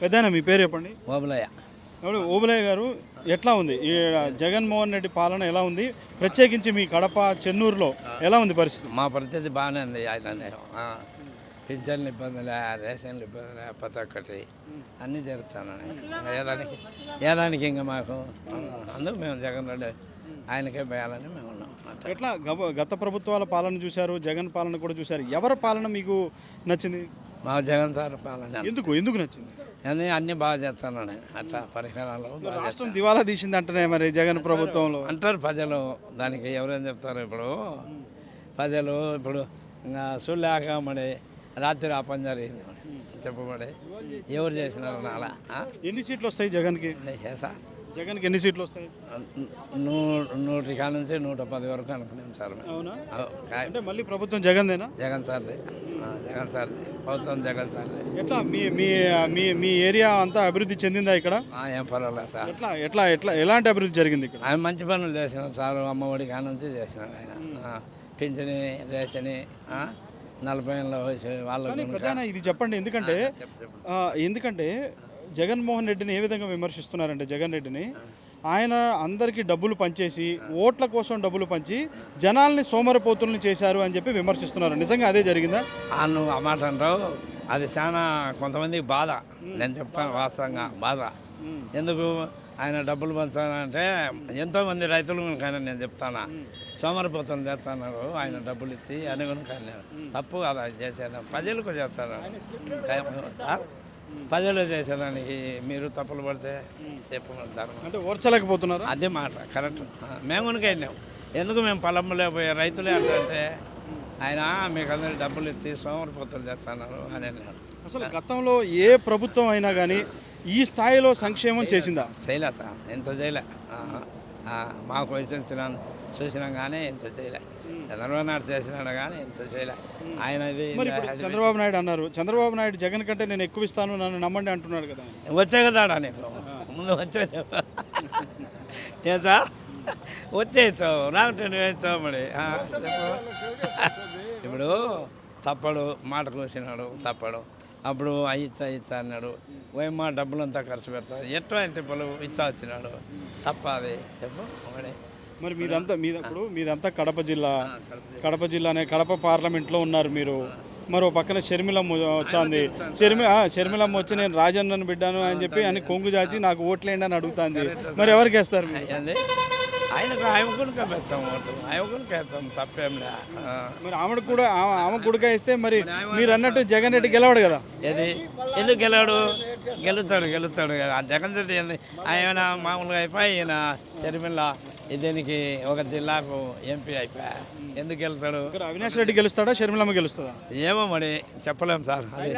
పెద్దయినా మీ పేరు చెప్పండి? ఓబులయ్య. ఓబులయ్య గారు ఎట్లా ఉంది? ఈ జగన్మోహన్ రెడ్డి పాలన ఎలా ఉంది? ప్రత్యేకించి మీ కడప చెన్నూరులో ఎలా ఉంది పరిస్థితి? మా పరిస్థితి బాగానే ఉంది. ఆయన పింఛన్లు ఇబ్బందులే రేషన్లు ఇబ్బందులే ప్రతి ఒక్కటి అన్నీ జరుగుతున్నాయి. ఏదానికి ఏదానికి ఇంకా మాకు అందుకు మేము జగన్ రెడ్డి ఆయనకే వేయాలని మేము ఉన్నాం. ఎట్లా? గత ప్రభుత్వాల పాలన చూశారు జగన్ పాలన కూడా చూశారు. ఎవరి పాలన మీకు నచ్చింది? మా జగన్ సార్ పాలన ఎందుకు? ఎందుకు నచ్చింది? అన్నీ అన్నీ బాగా చేస్తున్నాను అట్లా పరికరాలు బాగా రాష్ట్రం దివాలా తీసింది అంటేనే మరి జగన్ ప్రభుత్వంలో. అంటారు ప్రజలు దానికి ఎవరేం చెప్తారు ఇప్పుడు? ప్రజలు ఇప్పుడు ఇంకా చూడలేక మరి రాత్రి ఆ పని జరిగింది చెప్పబడి ఎవరు చేసినారు అలా? ఎన్ని సీట్లు వస్తాయి జగన్కి? చేసా జగన్కి ఎన్ని సీట్లు వస్తాయి? నూ నూటి కాడ నుంచి నూట పది వరకు అనుకున్నాం సార్. అవునా? అంటే మళ్ళీ ప్రభుత్వం జగన్దేనా? జగన్ సార్ది. జగన్ సార్ది. ప్రభుత్వం జగన్ సార్ది. ఎట్లా? మీ మీ మీ మీ ఏరియా అంతా అభివృద్ధి చెందిందా ఇక్కడ? ఏం పర్వాలేదు సార్. ఎట్లా ఎట్లా ఎట్లా ఎలాంటి అభివృద్ధి జరిగింది ఇక్కడ? ఆయన మంచి పనులు చేసినారు సార్. అమ్మఒడి కాడ నుంచి చేసినాడు ఆయన. పింఛని రేషని ఆ, నలభై ఏళ్ళ వయసు ఇది చెప్పండి. ఎందుకంటే ఎందుకంటే జగన్మోహన్ రెడ్డిని ఏ విధంగా విమర్శిస్తున్నారంటే జగన్ రెడ్డిని ఆయన అందరికీ డబ్బులు పంచేసి ఓట్ల కోసం డబ్బులు పంచి జనాల్ని సోమరపోతుల్ని చేశారు అని చెప్పి విమర్శిస్తున్నారు. నిజంగా అదే జరిగిందా? ఆ, నువ్వు ఆ మాట అంటావు. అది చాలా కొంతమందికి బాధ. నేను చెప్తాను వాస్తవంగా బాధ. ఎందుకు? ఆయన డబ్బులు పంచాలంటే ఎంతోమంది రైతులు కానీ నేను చెప్తాను. సోమరిపోతం చేస్తున్నారు. ఆయన డబ్బులు ఇచ్చి అని కానీ నేను తప్పు కాదు ఆయన చేసేది. ప్రజలకు చేస్తాను ప్రజలు చేసేదానికి మీరు తప్పులు పడితే చెప్పమంటారు అంటే ఓర్చలేకపోతున్నారా? అదే మాట కరెక్ట్. మేము వెళ్ళాం ఎందుకు మేము పొలంలో పోయే రైతులే అంటే ఆయన మీకు అందరికి డబ్బులు ఇచ్చి సోమరిపోతులు చేస్తున్నారు అని అన్నాడు. అసలు గతంలో ఏ ప్రభుత్వం అయినా కానీ ఈ స్థాయిలో సంక్షేమం చేసిందా? చేయలే సార్. ఎంత చేయలే మాకు వయసు చూసినాం కానీ ఇంత చేయలే చంద్రబాబు నాయుడు చేసినాడు కానీ ఇంత చేయలే ఆయన చంద్రబాబు నాయుడు అన్నారు. చంద్రబాబు నాయుడు జగన్ కంటే నేను ఎక్కువ ఇస్తాను నన్ను నమ్మండి అంటున్నాడు కదా. వచ్చే కదాడా నీకు? ముందు వచ్చే ఏం సార్? వచ్చేస్తావు నువ్వు వేస్తావు మరి. ఇప్పుడు తప్పడు మాట కోసినాడు తప్పడు. అప్పుడు అయ్యిచ్చా ఇచ్చా అన్నాడు. ఓయమ్మ డబ్బులంతా ఖర్చు పెడతాడు ఎట్లా అయితే పొలం ఇచ్చా వచ్చినాడు. తప్ప అది చెప్పు ఒకటి మరి మీదంతా మీద ఇప్పుడు మీదంతా కడప జిల్లా కడప జిల్లానే కడప పార్లమెంట్లో ఉన్నారు మీరు. మరో పక్కన షర్మిలమ్మ వచ్చింది. షర్మి షర్మిలమ్మ వచ్చి నేను రాజన్నను బిడ్డాను అని చెప్పి అని కొంగు చాచి నాకు ఓట్లేండి అని అడుగుతాంది. మరి ఎవరికి వేస్తారు ఆయనకు ఆయనకునికే పెడతాం ఓటు ఆయనకునికే వేస్తాం తప్పేంలే. మరి ఆమెకు కూడా ఆమె ఆమె గుడిక ఇస్తే మరి మీరు అన్నట్టు జగన్ రెడ్డి గెలవడు కదా? ఏది? ఎందుకు గెలవాడు? గెలుస్తాడు గెలుస్తాడు ఆ జగన్ రెడ్డి ఏంది? ఆయన మామూలుగా అయిపోయి ఈయన చరిమిల్ల? దీనికి ఒక జిల్లాకు ఎంపీ అయిపోయా. ఎందుకు ఇక్కడ అవినాష్ రెడ్డి గెలుస్తాడా? షర్మిలమ్మ గెలుస్తుందా? ఏమో మరి చెప్పలేం సార్. అదే.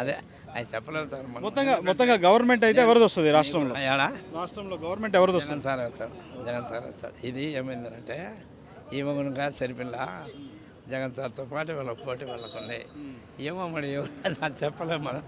అదే. అది చెప్పలేం సార్ మొత్తంగా మొత్తంగా గవర్నమెంట్ అయితే ఎవరిది వస్తుంది రాష్ట్రంలో? ఏడా? రాష్ట్రంలో గవర్నమెంట్ ఎవరిది వస్తుంది? సార్ వస్తాడు జగన్ సార్ వస్తాడు ఇది ఏమైందంటే ఈ మగునుగా సరిపిల్ల. జగన్ సార్తో పాటు వాళ్ళ పోటీ వాళ్ళకు ఉంది ఏమో మరి ఎవరు? చెప్పలేం మనం.